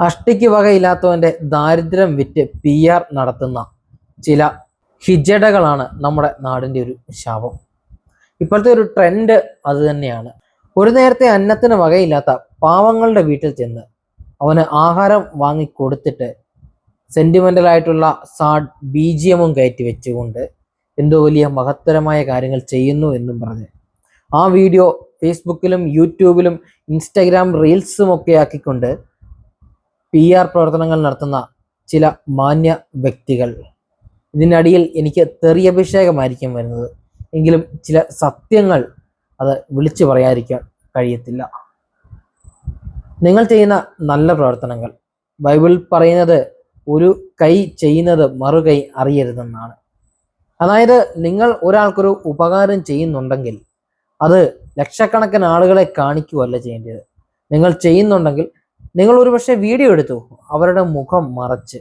അഷ്ടിക്ക് വകയില്ലാത്തവന്റെ ദാരിദ്ര്യം വിറ്റ് P R നടത്തുന്ന ചില ഹിജടകളാണ് നമ്മുടെ നാടിന്റെ ഒരു ശാപം. ഇപ്പോഴത്തെ ഒരു ട്രെൻഡ് അത് തന്നെയാണ്. ഒരു നേരത്തെ അന്നത്തിന് വകയില്ലാത്ത പാവങ്ങളുടെ വീട്ടിൽ ചെന്ന് അവന് ആഹാരം വാങ്ങി കൊടുത്തിട്ട് സെന്റിമെന്റൽ ആയിട്ടുള്ള സാഡ് ബി ജി എമ്മും കയറ്റി വെച്ചുകൊണ്ട് എന്തോ വലിയ മഹത്തരമായ കാര്യങ്ങൾ ചെയ്യുന്നു എന്നും പറഞ്ഞ് ആ വീഡിയോ ഫേസ്ബുക്കിലും യൂട്യൂബിലും ഇൻസ്റ്റഗ്രാം റീൽസും ഒക്കെ ആക്കിക്കൊണ്ട് പി ആർ പ്രവർത്തനങ്ങൾ നടത്തുന്ന ചില മാന്യ വ്യക്തികൾ. ഇതിനടിയിൽ എനിക്ക് തെറിയഭിഷേകമായിരിക്കും വരുന്നത്. എങ്കിലും ചില സത്യങ്ങൾ അത് വിളിച്ചു പറയാതിരിക്കാൻ കഴിയത്തില്ല. നിങ്ങൾ ചെയ്യുന്ന നല്ല പ്രവർത്തനങ്ങൾ. ബൈബിൾ പറയുന്നത് ഒരു കൈ ചെയ്യുന്നത് മറുകൈ അറിയരുതെന്നാണ്. അതായത് നിങ്ങൾ ഒരാൾക്കൊരു ഉപകാരം ചെയ്യുന്നുണ്ടെങ്കിൽ അത് ലക്ഷക്കണക്കിന് ആളുകളെ കാണിക്കുകയല്ല ചെയ്യേണ്ടത്. നിങ്ങൾ ചെയ്യുന്നുണ്ടെങ്കിൽ നിങ്ങൾ ഒരു പക്ഷേ വീഡിയോ എടുത്തു. അവരുടെ മുഖം മറച്ച്.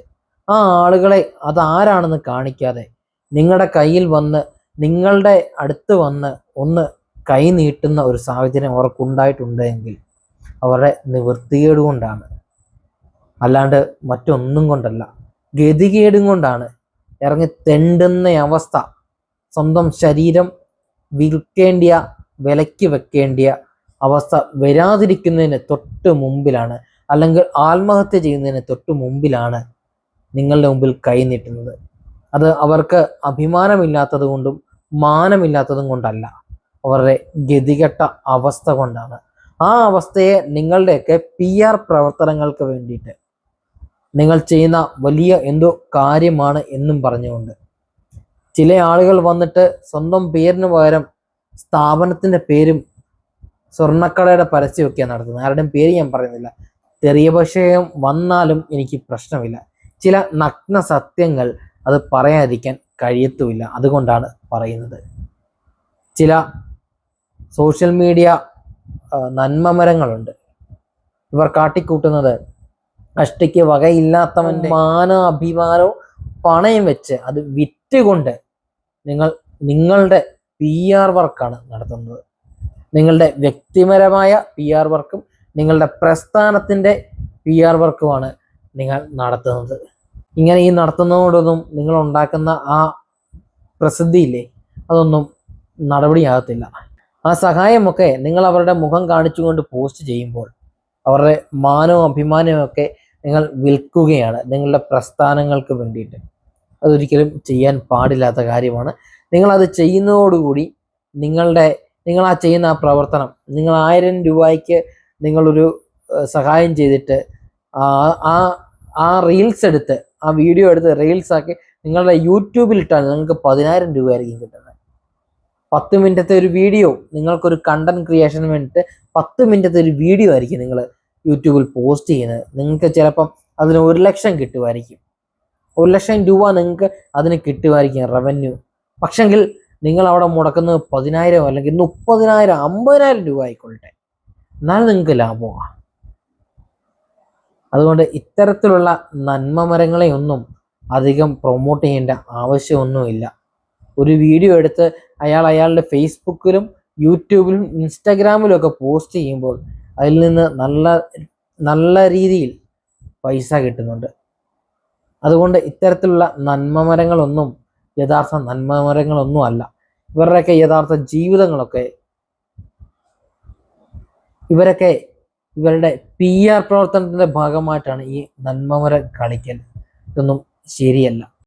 ആ ആളുകളെ അതാരാണെന്ന് കാണിക്കാതെ നിങ്ങളുടെ കയ്യിൽ വന്ന് നിങ്ങളുടെ അടുത്ത് വന്ന് ഒന്ന് കൈ നീട്ടുന്ന ഒരു സാഹചര്യം അവർക്കുണ്ടായിട്ടുണ്ട് എങ്കിൽ അവരുടെ നിവൃത്തികേട് കൊണ്ടാണ്. അല്ലാണ്ട് മറ്റൊന്നും കൊണ്ടല്ല. ഗതികേടും കൊണ്ടാണ്. ഇറങ്ങി തെണ്ടുന്ന അവസ്ഥ. സ്വന്തം ശരീരം വിൽക്കേണ്ടിയ വിലയ്ക്ക് വെക്കേണ്ടിയ അവസ്ഥ വരാതിരിക്കുന്നതിന് തൊട്ട് മുമ്പിലാണ് അല്ലെങ്കിൽ ആത്മഹത്യ ചെയ്യുന്നതിന് തൊട്ടു മുമ്പിലാണ് നിങ്ങളുടെ മുമ്പിൽ കൈനീട്ടുന്നത് അത് അവർക്ക് അഭിമാനമില്ലാത്തത് കൊണ്ടും മാനമില്ലാത്തതും കൊണ്ടല്ല. അവരുടെ ഗതികെട്ട അവസ്ഥ കൊണ്ടാണ്. ആ അവസ്ഥയെ നിങ്ങളുടെയൊക്കെ പി ആർ പ്രവർത്തനങ്ങൾക്ക് വേണ്ടിയിട്ട് നിങ്ങൾ ചെയ്യുന്ന വലിയ എന്തോ കാര്യമാണ് എന്നും പറഞ്ഞുകൊണ്ട്. ചില ആളുകൾ വന്നിട്ട് സ്വന്തം പേരിന് പകരം സ്ഥാപനത്തിന്റെ പേരും സ്വർണക്കടയുടെ പരസ്യമൊക്കെയാണ് നടത്തുന്നത്. ആരുടെയും പേര് ഞാൻ പറയുന്നില്ല. തെറിയപക്ഷയം വന്നാലും എനിക്ക് പ്രശ്നമില്ല. ചില നഗ്ന സത്യങ്ങൾ അത് പറയാതിരിക്കാൻ കഴിയത്തുമില്ല. അതുകൊണ്ടാണ് പറയുന്നത്. ചില സോഷ്യൽ മീഡിയ നന്മമരങ്ങളുണ്ട്. ഇവർ കാട്ടിക്കൂട്ടുന്നത് അഷ്ടിക്ക് വകയില്ലാത്തവന്റെ മാന അഭിമാനവും പണയം വെച്ച് അത് വിറ്റുകൊണ്ട് നിങ്ങൾ നിങ്ങളുടെ പി ആർ വർക്കാണ് നടത്തുന്നത്. നിങ്ങളുടെ വ്യക്തിപരമായ പി ആർ വർക്കും നിങ്ങളുടെ പ്രസ്ഥാനത്തിന്റെ പി ആർ വർക്കുമാണ് നിങ്ങൾ നടത്തുന്നത്. ഇങ്ങനെ ഈ നടത്തുന്നതോടൊന്നും നിങ്ങൾ ഉണ്ടാക്കുന്ന ആ പ്രസിദ്ധിയില്ലേ? അതൊന്നും നടപടിയാകത്തില്ല. ആ സഹായമൊക്കെ നിങ്ങൾ അവരുടെ മുഖം കാണിച്ചുകൊണ്ട് പോസ്റ്റ് ചെയ്യുമ്പോൾ അവരുടെ മാനവും അഭിമാനവും ഒക്കെ നിങ്ങൾ വിൽക്കുകയാണ് നിങ്ങളുടെ പ്രസ്ഥാനങ്ങൾക്ക് വേണ്ടിയിട്ട്. അതൊരിക്കലും ചെയ്യാൻ പാടില്ലാത്ത കാര്യമാണ്. നിങ്ങളത് ചെയ്യുന്നതോടുകൂടി നിങ്ങളുടെ നിങ്ങൾ ആ ചെയ്യുന്ന ആ പ്രവർത്തനം നിങ്ങൾ ആയിരം രൂപയ്ക്ക് നിങ്ങളൊരു സഹായം ചെയ്തിട്ട് ആ ആ ആ റീൽസ് എടുത്ത് ആ വീഡിയോ എടുത്ത് റീൽസ് ആക്കി നിങ്ങളുടെ യൂട്യൂബിൽ ഇട്ടാൽ നിങ്ങൾക്ക് പതിനായിരം രൂപയായിരിക്കും കിട്ടുന്നത്. പത്ത് മിനിറ്റത്തെ ഒരു വീഡിയോ നിങ്ങൾക്കൊരു കണ്ടന്റ് ക്രിയേഷന് വേണ്ടിയിട്ട് പത്ത് മിനിറ്റത്തെ ഒരു വീഡിയോ ആയിരിക്കും നിങ്ങൾ യൂട്യൂബിൽ പോസ്റ്റ് ചെയ്യുന്നത്. നിങ്ങൾക്ക് ചിലപ്പം അതിന് ഒരു ലക്ഷം കിട്ടുമായിരിക്കും. ഒരു ലക്ഷം രൂപ നിങ്ങൾക്ക് അതിന് കിട്ടുമായിരിക്കും റവന്യൂ പക്ഷെങ്കിൽ നിങ്ങൾ അവിടെ മുടക്കുന്നത് പതിനായിരം അല്ലെങ്കിൽ മുപ്പതിനായിരം അമ്പതിനായിരം രൂപ ആയിക്കൊള്ളട്ടെ. എന്നാലും നിങ്ങൾക്ക് ലാഭമാണ് അതുകൊണ്ട് ഇത്തരത്തിലുള്ള നന്മ മരങ്ങളെയൊന്നും അധികം പ്രൊമോട്ട് ചെയ്യേണ്ട ആവശ്യമൊന്നുമില്ല. ഒരു വീഡിയോ എടുത്ത് അയാൾ അയാളുടെ ഫേസ്ബുക്കിലും യൂട്യൂബിലും ഇൻസ്റ്റാഗ്രാമിലും ഒക്കെ പോസ്റ്റ് ചെയ്യുമ്പോൾ അതിൽ നിന്ന് നല്ല നല്ല രീതിയിൽ പൈസ കിട്ടുന്നുണ്ട്. അതുകൊണ്ട് ഇത്തരത്തിലുള്ള നന്മ മരങ്ങളൊന്നും യഥാർത്ഥ നന്മ മരങ്ങളൊന്നും അല്ല ഇവരുടെയൊക്കെ യഥാർത്ഥ ജീവിതങ്ങളൊക്കെ ഇവരൊക്കെ ഇവരുടെ പി ആർ പ്രവർത്തനത്തിന്റെ ഭാഗമായിട്ടാണ് ഈ നന്മമര കളിക്കൽ. ഇതൊന്നും ശരിയല്ല.